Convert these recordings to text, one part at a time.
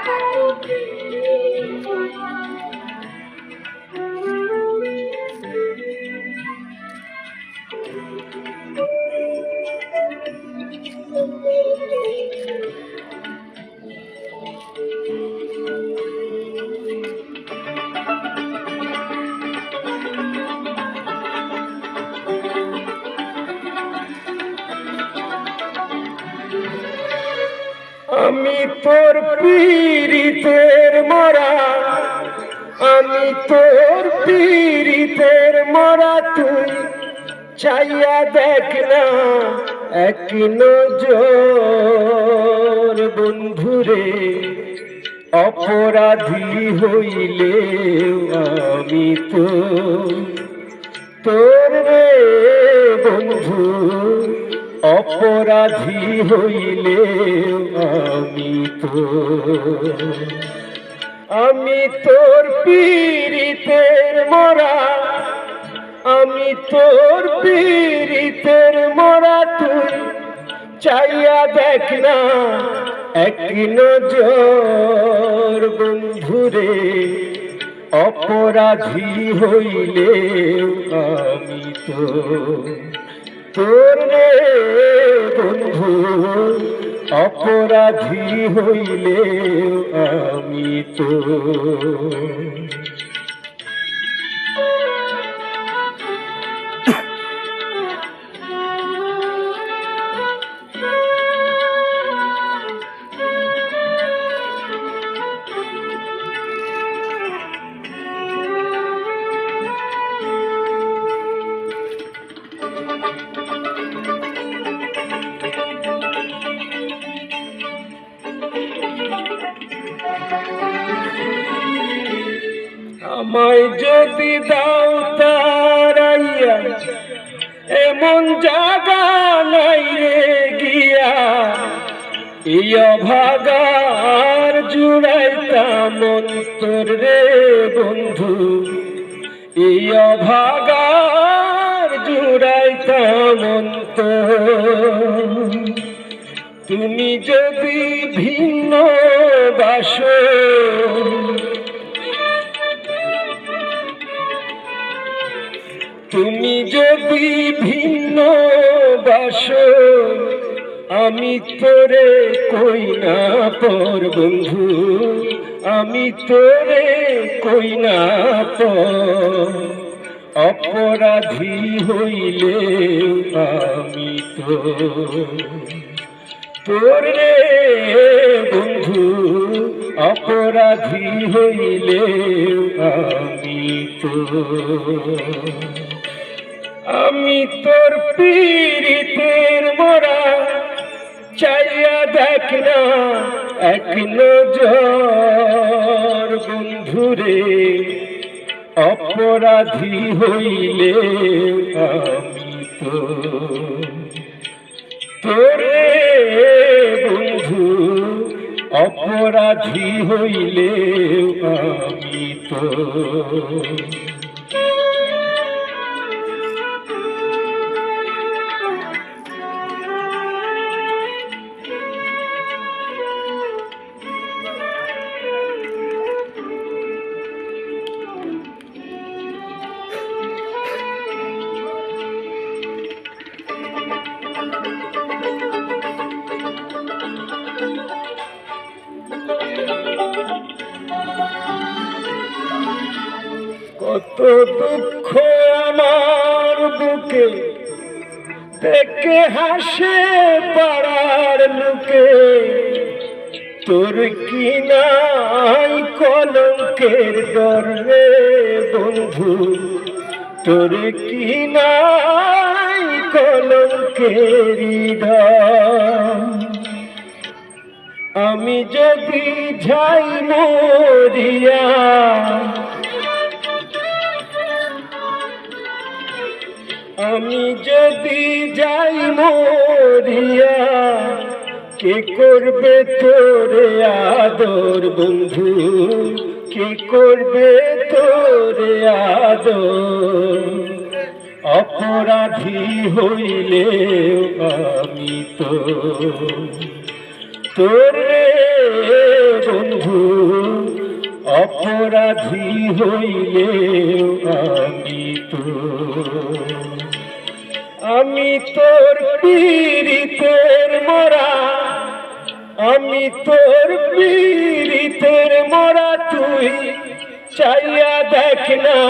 爱的执着。আমি তোর পীড়িতের মরা, আমি তোর পীড়িতের মরা তুই। চাইয়া দেখ না এক নজর বন্ধুরে, অপরাধী হইলে আমি তো তোর বন্ধু। অপরাধী হইলে আমি তো আমি তোর পীড়িতের মরা। আমি তোর পীড়িতের মরা তুই। চাইয়া দেখ না এক নজর বন্ধুরে। অপরাধী হইলে আমি তো তোর রে বন্ধু অপরাধী হইলে আমি তো আমায় যদি দাও তারাইয়া, এমন জাগা নাই রে গিয়া। এই অভাগার জুড়াইতাম অন্তর রে বন্ধু। এই অভাগার জুড়াইতাম অন্তর। তুমি যদি ভিন্ন বাস তুমি যদি ভিন্ন বাস আমি তোরে কই না পর বন্ধু, আমি তোরে কই না পর। অপরাধী হইলে আমি তো তোরে বন্ধু, অপরাধী হইলে আমি তো আমি তোর পীড়িতের মরা চাইয়া দেখ না, এক নজর বন্ধুরে অপরাধী হইলে তোরে বন্ধু, অপরাধী হইলে আমি তো কত দুঃখ আমার বুকে। দেখে হাসে পাড়ার লোকে। তোর কি নাই কলঙ্কের ডরে বন্ধু? তোর কি নাই কলঙ্কের আমি যদি যাই মরিয়া আমি যদি যাই মরিয়া, কে করবে তোরে আদর বন্ধু? কে করবে তোরে আদর? অপরাধী হইলে আমি তো তোরে বন্ধু। অপরাধী হইলে আমি তো আমি তোর পীড়িতের মরা, আমি তোর পীড়িতের মরা, তুই চাইয়া দেখ না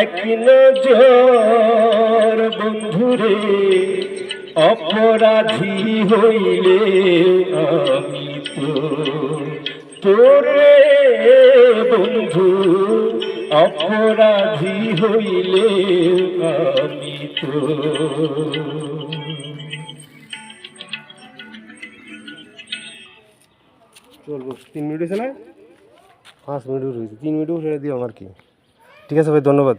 এক নজর বন্ধুরে অপরাধী হইলে আমি তোরে বন্ধু অপরাধী হইলে আমি তো। চলবো। তিন মিনিট হয়েছে না? পাঁচ মিনিট হয়েছে তিন মিনিটও সেটা দিও আমার কি। ঠিক আছে ভাই ধন্যবাদ।